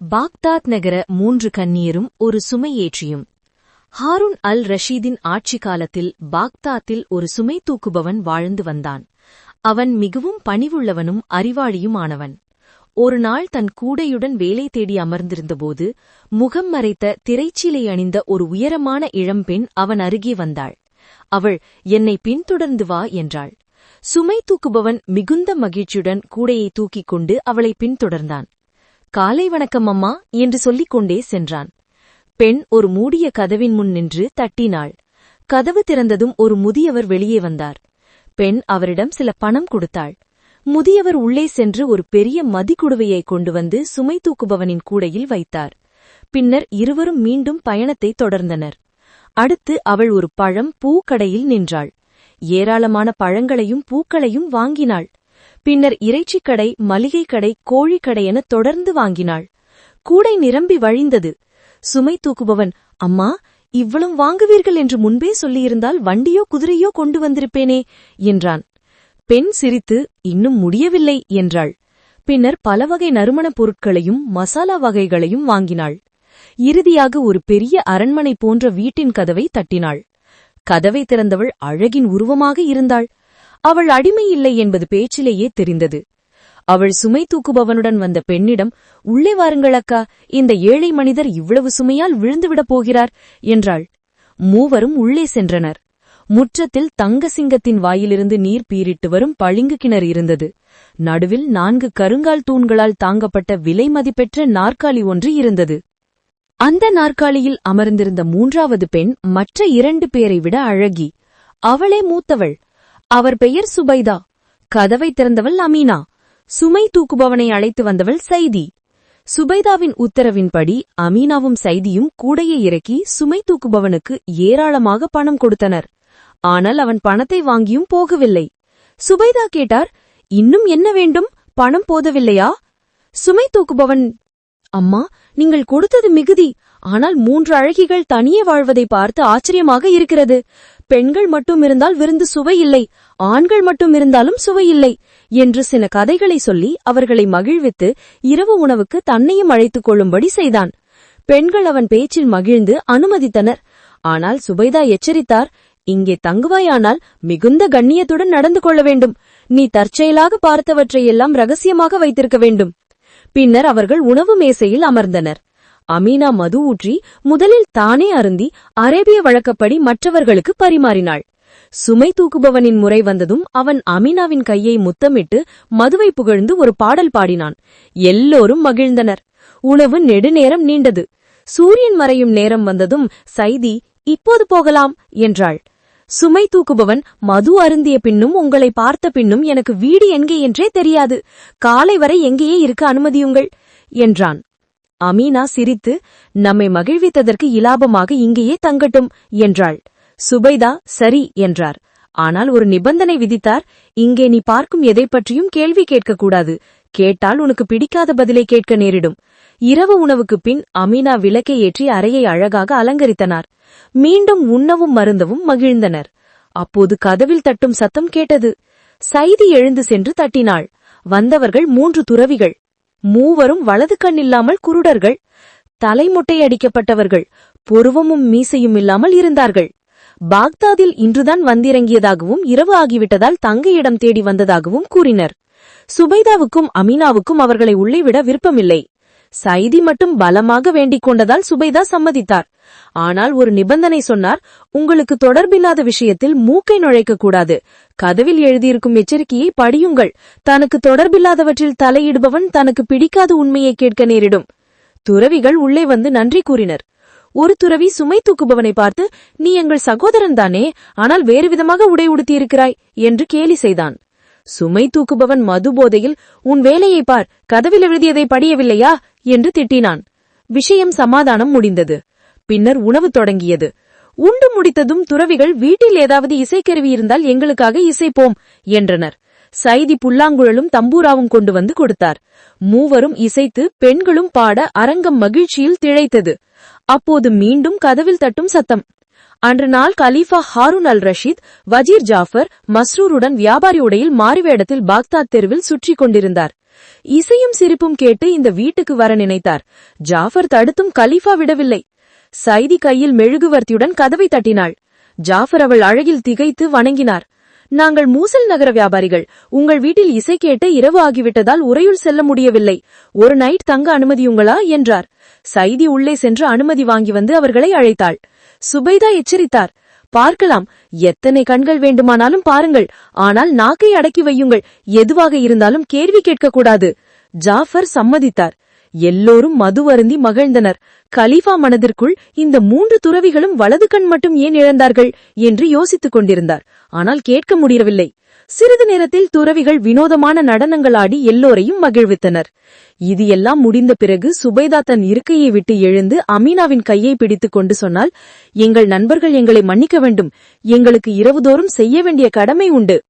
Baghdad நகர மூன்று கன்னியரும் ஒரு சுமையேற்றியும் ஹாரூன் அல் ரஷீதின் ஆட்சி காலத்தில் பாக்தாத்தில் ஒரு சுமை தூக்குபவன் வாழ்ந்து வந்தான். அவன் மிகவும் பணிவுள்ளவனும் அறிவாளியுமானவன். ஒரு நாள் தன் கூடையுடன் வேலை தேடி அமர்ந்திருந்தபோது முகம் மறைத்த திரைச்சீலை அணிந்த ஒரு உயரமான இளம்பெண் அவன் அருகே வந்தாள். அவள் என்னை பின்தொடர்ந்து வா என்றாள். சுமை தூக்குபவன் மிகுந்த மகிழ்ச்சியுடன் கூடையை தூக்கிக் கொண்டு அவளை பின்தொடர்ந்தான். காலை வணக்கம் அம்மா என்று சொல்லிக் கொண்டே சென்றான். பெண் ஒரு மூடிய கதவின் முன் நின்று தட்டினாள். கதவு திறந்ததும் ஒரு முதியவர் வெளியே வந்தார். பெண் அவரிடம் சில பணம் கொடுத்தாள். முதியவர் உள்ளே சென்று ஒரு பெரிய மதிக்குடுவையை கொண்டு வந்து சுமை தூக்குபவனின் கூடையில் வைத்தார். பின்னர் இருவரும் மீண்டும் பயணத்தை தொடர்ந்தனர். அடுத்து அவள் ஒரு பழம் பூக்கடையில் நின்றாள். ஏராளமான பழங்களையும் பூக்களையும் வாங்கினாள். பின்னர் இறைச்சிக்கடை மளிகைக்கடை கோழிக்கடை என தொடர்ந்து வாங்கினாள். கூடை நிரம்பி வழிந்தது. சுமை தூக்குபவன் அம்மா இவ்வளவு வாங்குவீர்கள் என்று முன்பே சொல்லியிருந்தால் வண்டியோ குதிரையோ கொண்டு வந்திருப்பேனே என்றான். பெண் சிரித்து இன்னும் முடியவில்லை என்றாள். பின்னர் பல வகை நறுமணப் பொருட்களையும் மசாலா வகைகளையும் வாங்கினாள். இறுதியாக ஒரு பெரிய அரண்மனை போன்ற வீட்டின் கதவை தட்டினாள். கதவை திறந்தவள் அழகின் உருவமாக இருந்தாள். அவள் அடிமை இல்லை என்பது பேச்சிலேயே தெரிந்தது. அவள் சுமை தூக்குபவனுடன் வந்த பெண்ணிடம் உள்ளே வாருங்கள் அக்கா இந்த ஏழை மனிதர் இவ்வளவு சுமையால் விழுந்துவிடப் போகிறார் என்றாள். மூவரும் உள்ளே சென்றனர். முற்றத்தில் தங்க சிங்கத்தின் வாயிலிருந்து நீர் பீரிட்டு வரும் பளிங்கு கிணறு இருந்தது. நடுவில் நான்கு கருங்கால் தூண்களால் தாங்கப்பட்ட விலை மதிப்பெற்ற நாற்காலி ஒன்று இருந்தது. அந்த நாற்காலியில் அமர்ந்திருந்த மூன்றாவது பெண் மற்ற இரண்டு பேரை விட அழகி. அவளே மூத்தவள். அவர் பெயர் சுபைதா. கதவை திறந்தவள் அமீனா. சுமை தூக்குபவனை அழைத்து வந்தவள் சைதி. சுபைதாவின் உத்தரவின்படி அமீனாவும் சைதியும் கூடையை இறக்கி சுமை தூக்குபவனுக்கு ஏராளமாக பணம் கொடுத்தனர். ஆனால் அவன் பணத்தை வாங்கியும் போகவில்லை. சுபைதா கேட்டார் இன்னும் என்ன வேண்டும்? பணம் போதவில்லையா? சுமை தூக்குபவன். அம்மா நீங்கள் கொடுத்தது மிகுதி. ஆனால் மூன்று அழகிகள் தனியே வாழ்வதை பார்த்து ஆச்சரியமாக இருக்கிறது. பெண்கள் மட்டும் இருந்தால் விருந்து சுவை இல்லை ஆண்கள் மட்டும் இருந்தாலும் சுவை இல்லை என்று சில கதைகளை சொல்லி அவர்களை மகிழ்வித்து இரவு உணவுக்கு தன்னையும் அழைத்துக் கொள்ளும்படி செய்தான். பெண்கள் அவன் பேச்சில் மகிழ்ந்து அனுமதித்தனர். ஆனால் சுபைதா எச்சரித்தார் இங்கே தங்குவாயானால் மிகுந்த கண்ணியத்துடன் நடந்து கொள்ள வேண்டும். நீ தற்செயலாக பார்த்தவற்றையெல்லாம் ரகசியமாக வைத்திருக்க வேண்டும். பின்னர் அவர்கள் உணவு மேசையில் அமர்ந்தனர். அமீனா மது ஊற்றி முதலில் தானே அருந்தி அரேபிய வழக்கப்படி மற்றவர்களுக்கு பரிமாறினாள். சுமை தூக்குபவனின் முறை வந்ததும் அவன் அமீனாவின் கையை முத்தமிட்டு மதுவை புகழ்ந்து ஒரு பாடல் பாடினான். எல்லோரும் மகிழ்ந்தனர். உணவு நெடுநேரம் நீண்டது. சூரியன் மறையும் நேரம் வந்ததும் சைதி இப்போது போகலாம் என்றாள். சுமை தூக்குபவன் மது அருந்திய பின்னும் உங்களை பார்த்த பின்னும் எனக்கு வீடு எங்கே என்றே தெரியாது. காலை வரை எங்கேயே இருக்க அனுமதியுங்கள் என்றான். அமீனா சிரித்து நம்மை மகிழ்வித்ததற்கு இலாபமாக இங்கேயே தங்கட்டும் என்றாள். சுபைதா சரி என்றார். ஆனால் ஒரு நிபந்தனை விதித்தார். இங்கே நீ பார்க்கும் எதை பற்றியும் கேள்வி கேட்கக்கூடாது. கேட்டால் உனக்கு பிடிக்காத பதிலை கேட்க நேரிடும். இரவு உணவுக்குப் பின் அமீனா விளக்கை ஏற்றி அறையை அழகாக அலங்கரித்தனார். மீண்டும் உண்ணவும் மருந்தவும் மகிழ்ந்தனர். அப்போது கதவில் தட்டும் சத்தம் கேட்டது. சைதி எழுந்து சென்று தட்டினாள். வந்தவர்கள் மூன்று துறவிகள். மூவரும் வலது கண் இல்லாமல் குருடர்கள் தலைமுட்டை அடிக்கப்பட்டவர்கள் பொருவமும் மீசையும் இல்லாமல் இருந்தார்கள். பாக்தாதில் இன்றுதான் வந்திறங்கியதாகவும் இரவு ஆகிவிட்டதால் தங்க இடம் தேடி வந்ததாகவும் கூறினர். சுபைதாவுக்கும் அமீனாவுக்கும் அவர்களை உள்ளே விட விருப்பமில்லை. சைதி மட்டும் பலமாக வேண்டிக் கொண்டதால் சுபைதா சம்மதித்தார். ஆனால் ஒரு நிபந்தனை சொன்னார் உங்களுக்கு தொடர்பில்லாத விஷயத்தில் மூக்கை நுழைக்க கூடாது. கதவில் எழுதியிருக்கும் எச்சரிக்கையை படியுங்கள். தனக்கு தொடர்பில்லாதவற்றில் தலையிடுபவன் தனக்கு பிடிக்காத உண்மையை கேட்க நேரிடும். துறவிகள் உள்ளே வந்து நன்றி கூறினர். ஒரு துறவி சுமை தூக்குபவனை பார்த்து நீ எங்கள் சகோதரன் தானே? ஆனால் வேறு விதமாக உடை உடுத்தியிருக்கிறாய்? என்று கேலி செய்தான். சுமை தூக்குபவன் மது போதையில் உன் வேலையை பார். கதவில் எழுதியதை படியவில்லையா? என்று திட்டினான். விஷயம் சமாதானம் முடிந்தது. பின்னர் உணவு தொடங்கியது. உண்டு முடித்ததும் துறவிகள் வீட்டில் ஏதாவது இசைக்கருவி இருந்தால் எங்களுக்காக இசைப்போம் என்றனர். சைதி புல்லாங்குழலும் தம்பூராவும் கொண்டு வந்து கொடுத்தார். மூவரும் இசைத்து பெண்களும் பாட அரங்கம் மகிழ்ச்சியில் திளைத்தது. அப்போது மீண்டும் கதவில் தட்டும் சத்தம். அன்று நாள் கலீஃபா ஹாரூன் அல் ரஷீத் வஜீர் ஜாஃபர் மஸ்ரூருடன் வியாபாரி உடையில் மாறுவேடத்தில் பாக்தாத் தெருவில் சுற்றிக் கொண்டிருந்தார். இசையும் சிரிப்பும் கேட்டு இந்த வீட்டுக்கு வர நினைத்தார். ஜாஃபர் தடுத்தும் கலீஃபா விடவில்லை. சைதி கையில் மெழுகுவர்த்தியுடன் கதவை தட்டினாள். ஜாஃபர் அவள் அழகில் திகைத்து வணங்கினார். நாங்கள் மூசல் நகர வியாபாரிகள். உங்கள் வீட்டில் இசை கேட்டு இரவு ஆகிவிட்டதால் உரையுள் செல்ல முடியவில்லை. ஒரு நைட் தங்க அனுமதியுங்களா என்றார். சைதி உள்ளே சென்று அனுமதி வாங்கி வந்து அவர்களை அழைத்தாள். சுபைதா எச்சரித்தார். பார்க்கலாம். எத்தனை கண்கள் வேண்டுமானாலும் பாருங்கள். ஆனால் நாக்கை அடக்கி வையுங்கள். எதுவாக இருந்தாலும் கேள்வி கேட்கக்கூடாது. ஜாஃபர் சம்மதித்தார். எல்லோரும் மது அருந்தி மகிழ்ந்தனர். கலீஃபா மனதிற்குள் இந்த மூன்று துறவிகளும் வலது கண் மட்டும் ஏன் இழந்தார்கள் என்று யோசித்துக் கொண்டிருந்தார். ஆனால் கேட்க முடியவில்லை. சிறிது நேரத்தில் துறவிகள் வினோதமான நடனங்கள் ஆடி எல்லோரையும் மகிழ்வித்தனர். இது எல்லாம் முடிந்த பிறகு சுபைதா தன் இருக்கையை விட்டு எழுந்து அமீனாவின் கையை பிடித்துக் கொண்டு சொன்னால் எங்கள் நண்பர்கள் எங்களை மன்னிக்க வேண்டும். எங்களுக்கு இரவுதோறும் செய்ய வேண்டிய கடமை உண்டு.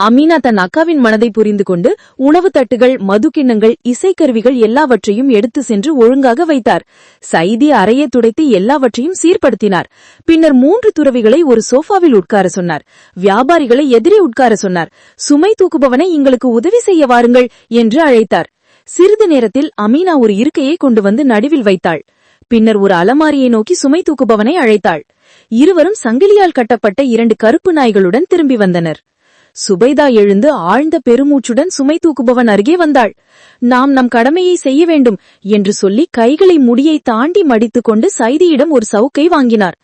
அமீனா தன் அக்காவின் மனதை புரிந்து கொண்டு உணவு தட்டுகள் மதுக்கிண்ணங்கள் இசைக்கருவிகள் எல்லாவற்றையும் எடுத்து சென்று ஒழுங்காக வைத்தார். சைதி அறையை துடைத்து எல்லாவற்றையும் சீர்படுத்தினார். பின்னர் மூன்று துறவிகளை ஒரு சோஃபாவில் உட்கார சொன்னார். வியாபாரிகளை எதிரே உட்கார சொன்னார். சுமை தூக்குபவனை எங்களுக்கு உதவி செய்ய வாருங்கள் என்று அழைத்தார். சிறிது நேரத்தில் அமீனா ஒரு இருக்கையை கொண்டு வந்து நடுவில் வைத்தாள். பின்னர் ஒரு அலமாரியை நோக்கி சுமை தூக்குபவனை அழைத்தாள். இருவரும் சங்கிலியால் கட்டப்பட்ட இரண்டு கருப்பு நாய்களுடன் திரும்பி வந்தனர். சுபைதா எழுந்து ஆழ்ந்த பெருமூச்சுடன் சுமை தூக்குபவன் அருகே வந்தாள். நாம் நம் கடமையை செய்ய வேண்டும் என்று சொல்லி கைகளை முடியை தாண்டி மடித்துக் கொண்டு சைதியிடம் ஒரு சவுக்கை வாங்கினார்.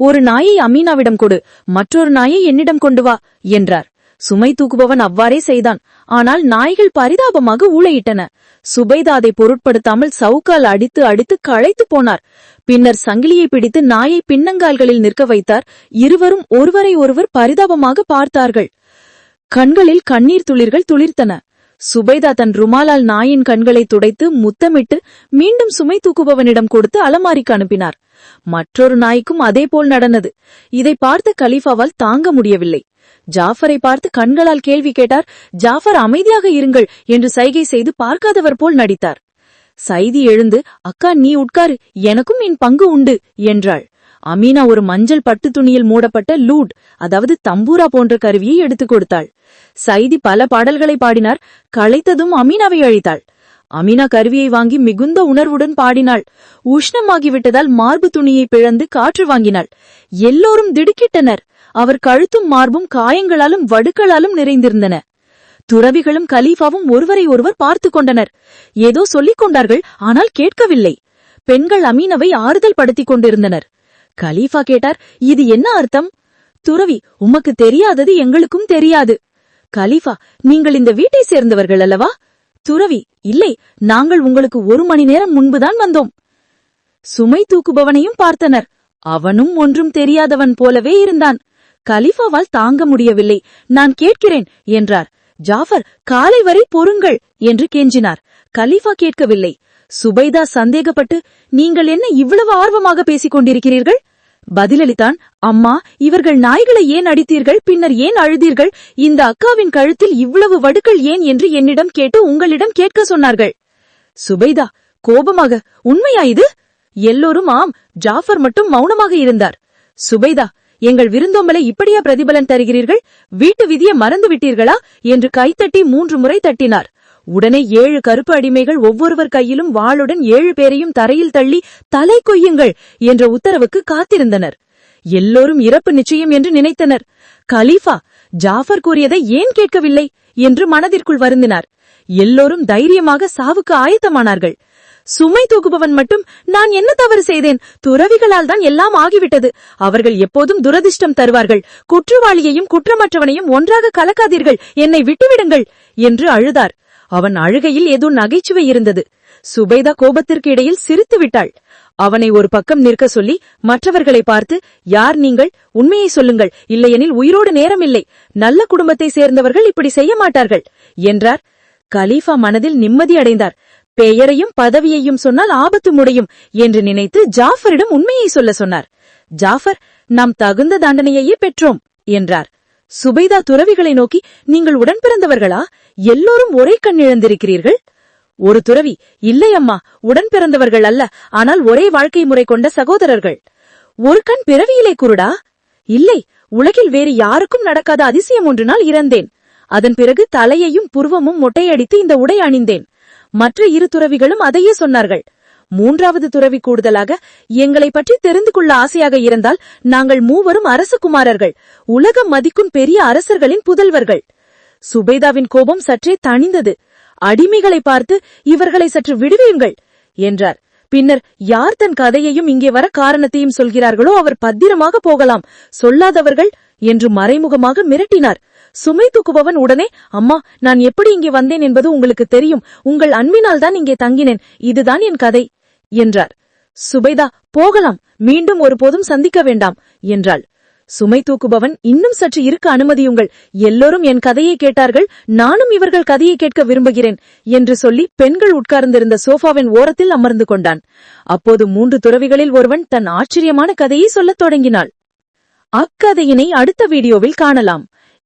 ஒரு நாயை அமீனாவிடம் கொடு மற்றொரு நாயை என்னிடம் கொண்டு வா என்றார். சுமை தூக்குபவன் அவ்வாறே செய்தான். ஆனால் நாய்கள் பரிதாபமாக ஊழையிட்டன சுபைதா அதை பொருட்படுத்தாமல் சவுக்கால் அடித்து அடித்து களைத்து போனார். பின்னர் சங்கிலியை பிடித்து நாயை பின்னங்கால்களில் நிற்க வைத்தார். இருவரும் ஒருவரை ஒருவர் பரிதாபமாக பார்த்தார்கள். கண்களில் கண்ணீர் துளிர்கள் துளிர்த்தன. சுபைதா தன் ருமாலால் நாயின் கண்களை துடைத்து முத்தமிட்டு மீண்டும் சுமை தூக்குபவனிடம் கொடுத்து அலமாரிக்கு அனுப்பினார். மற்றொரு நாய்க்கும் அதேபோல் நடந்தது. இதை பார்த்த கலீஃபாவால் தாங்க முடியவில்லை. ஜாஃபரை பார்த்து கண்களால் கேள்வி கேட்டார் ஜாஃபர் அமைதியாக இருங்கள் என்று சைகை செய்து பார்க்காதவர் போல் நடித்தார். சைதி எழுந்து அக்கா நீ உட்காரு எனக்கும் என் பங்கு உண்டு என்றாள். அமீனா ஒரு மஞ்சள் பட்டு துணியில் மூடப்பட்ட லூட் அதாவது தம்பூரா போன்ற கருவியை எடுத்துக் கொடுத்தாள். சைதி பல பாடல்களை பாடினார் களைத்ததும் அமீனாவை அழைத்தாள். அமீனா கருவியை வாங்கி மிகுந்த உணர்வுடன் பாடினாள். உஷ்ணமாகிவிட்டதால் மார்பு துணியை பிழந்து காற்று வாங்கினாள். எல்லோரும் திடுக்கிட்டனர். அவர் கழுத்தும் மார்பும் காயங்களாலும் வடுக்களாலும் நிறைந்திருந்தன. துறவிகளும் கலீஃபாவும் ஒருவரை ஒருவர் பார்த்து கொண்டனர். ஏதோ சொல்லிக் கொண்டார்கள் ஆனால் கேட்கவில்லை. பெண்கள் அமீனவை ஆறுதல் படுத்திக் கொண்டிருந்தனர். கலீஃபா கேட்டார் இது என்ன அர்த்தம்? துறவி உமக்கு தெரியாதது எங்களுக்கும் தெரியாது. கலீஃபா நீங்கள் இந்த வீட்டை சேர்ந்தவர்கள் அல்லவா? துறவி இல்லை நாங்கள் உங்களுக்கு ஒரு மணி நேரம் முன்புதான் வந்தோம். சுமை தூக்குபவனையும் பார்த்தனர். அவனும் ஒன்றும் தெரியாதவன் போலவே இருந்தான். கலிஃபாவால் தாங்க முடியவில்லை. நான் கேட்கிறேன் என்றார். ஜாஃபர் காலை வரை பொறுங்கள் என்று கெஞ்சினார். கலீஃபா கேட்கவில்லை. சுபைதா சந்தேகப்பட்டு நீங்கள் என்ன இவ்வளவு ஆர்வமாக பேசிக் கொண்டிருக்கிறீர்கள் பதிலளித்தான் அம்மா இவர்கள் நாய்களை ஏன் அடித்தீர்கள்? பின்னர் ஏன் அழுதீர்கள்? இந்த அக்காவின் கழுத்தில் இவ்வளவு வடுக்கள் ஏன்? என்று என்னிடம் கேட்டு உங்களிடம் கேட்க சொன்னார்கள். சுபைதா கோபமாக உண்மையா இது? எல்லோரும் ஆம் ஜாஃபர் மட்டும் மௌனமாக இருந்தார். சுபைதா எங்கள் விருந்தோம்பலை இப்படியா பிரதிபலன் தருகிறீர்கள்? வீட்டு விதியை மறந்து விட்டீர்களா என்று கைத்தட்டி மூன்று முறை தட்டினார். உடனே ஏழு கருப்பு அடிமைகள் ஒவ்வொருவர் கையிலும் வாளுடன் ஏழு பேரையும் தரையில் தள்ளி தலை கொய்யுங்கள் என்ற உத்தரவுக்கு காத்திருந்தனர். எல்லோரும் இறப்பு நிச்சயம் என்று நினைத்தனர். கலீஃபா ஜாஃபர் கூறியதை ஏன் கேட்கவில்லை? என்று மனதிற்குள் வருந்தினார். எல்லோரும் தைரியமாக சாவுக்கு ஆயத்தமானார்கள். சுமை தூக்குபவன் மட்டும் நான் என்ன தவறு செய்தேன்? துறவிகளால் தான் எல்லாம் ஆகிவிட்டது. அவர்கள் எப்போதும் துரதிர்ஷ்டம் தருவார்கள். குற்றவாளியையும் குற்றமற்றவனையும் ஒன்றாக கலக்காதீர்கள். என்னை விட்டுவிடுங்கள் என்று அழுதார். அவன் அழுகையில் ஏதோ நகைச்சுவை இருந்தது. சுபைதா கோபத்திற்கு இடையில் சிரித்து விட்டாள். அவனை ஒரு பக்கம் நிற்க சொல்லி மற்றவர்களை பார்த்து யார் நீங்கள்? உண்மையை சொல்லுங்கள். இல்லையெனில் உயிரோடு நேரமில்லை. நல்ல குடும்பத்தை சேர்ந்தவர்கள் இப்படி செய்ய மாட்டார்கள். என்றார். கலீஃபா மனதில் நிம்மதி அடைந்தார். பெயரையும் பதவியையும் சொன்னால் ஆபத்து முடியும் என்று நினைத்து ஜாஃபரிடம் உண்மையை சொல்ல சொன்னார். ஜாஃபர் நாம் தகுந்த தண்டனையையே பெற்றோம் என்றார். சுபைதா துறவிகளை நோக்கி நீங்கள் உடன் பிறந்தவர்களா எல்லோரும் ஒரே கண் இழந்திருக்கிறீர்கள்? ஒரு துறவி. இல்லை அம்மா. உடன் பிறந்தவர்கள் அல்ல. ஆனால் ஒரே வாழ்க்கை முறை கொண்ட சகோதரர்கள். ஒரு கண் பிறவியிலே குருடா? இல்லை. உலகில் வேறு யாருக்கும் நடக்காத அதிசயம் ஒன்றினால் இறந்தேன். அதன் பிறகு தலையையும் புருவமும் மொட்டையடித்து இந்த உடை அணிந்தேன். மற்ற இரு துறவிகளும் அதையே சொன்னார்கள். மூன்றாவது துறவி கூடுதலாக எங்களை பற்றி தெரிந்து கொள்ள ஆசையாக இருந்தால் நாங்கள் மூவரும் அரச குமாரர்கள் உலகம் மதிக்கும் பெரிய அரசர்களின் புதல்வர்கள். சுபேதாவின் கோபம் சற்றே தணிந்தது. அடிமைகளை பார்த்து இவர்களை சற்று விடுவியுங்கள் என்றார். பின்னர் யார் தன் கதையையும் இங்கே வர காரணத்தையும் சொல்கிறார்களோ அவர் பத்திரமாக போகலாம் சொல்லாதவர்கள் என்று மறைமுகமாக மிரட்டினார். சுமை தூக்குபவன் உடனே அம்மா நான் எப்படி இங்கே வந்தேன் என்பது உங்களுக்கு தெரியும் உங்கள் அன்பினால் தான் இங்கே தங்கினேன் இதுதான் என் கதை. என்றார். சுபைதா போகலாம். மீண்டும் ஒருபோதும் சந்திக்க வேண்டாம் என்றாள். சுமை தூக்குபவன் இன்னும் சற்று இருக்க அனுமதியுங்கள். எல்லோரும் என் கதையை கேட்டார்கள். நானும் இவர்கள் கதையை கேட்க விரும்புகிறேன் என்று சொல்லி பெண்கள் உட்கார்ந்திருந்த சோஃபாவின் ஓரத்தில் அமர்ந்து கொண்டான். அப்போது மூன்று துறவிகளில் ஒருவன் தன் ஆச்சரியமான கதையை சொல்லத் தொடங்கினாள். அக்கதையினை அடுத்த வீடியோவில் காணலாம்.